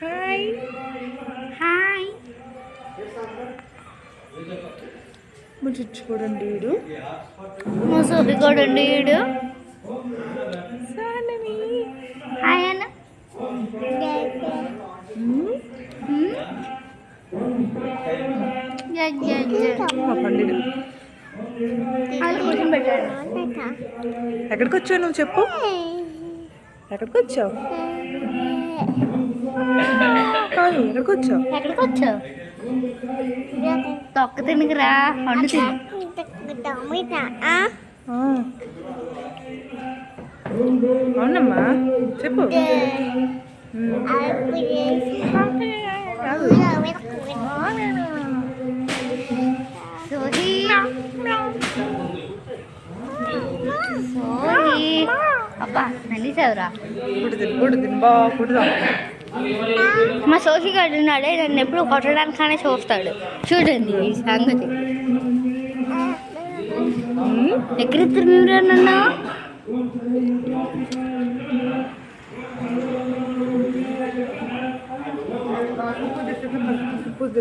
Hi hi ముచ్చు చూడండి వీడు. మా సోబి కూడా ఉండి వీడు హాయ్ అన్న పెట్టాడు ఎక్కడికి వచ్చావు నువ్వు చెప్పు. ఎక్కడికి వచ్చావు? కాదు ఎక్కడికి వచ్చావు? ఎక్కడికి వచ్చావు? తొక్క తినకి రా పండు. అవునమ్మా చెప్పు. మ్మ్. అబ్బా నలిసావురా తిను తిను కుడుదాం మా సోహి గారు ఉన్నాడే నన్ను ఎప్పుడు కొట్టడానికనే చూస్తాడు. చూడండి ఈ సంగతి. మ్మ్. ఎక్కడిద్దరు మీరు నన్ను పూజ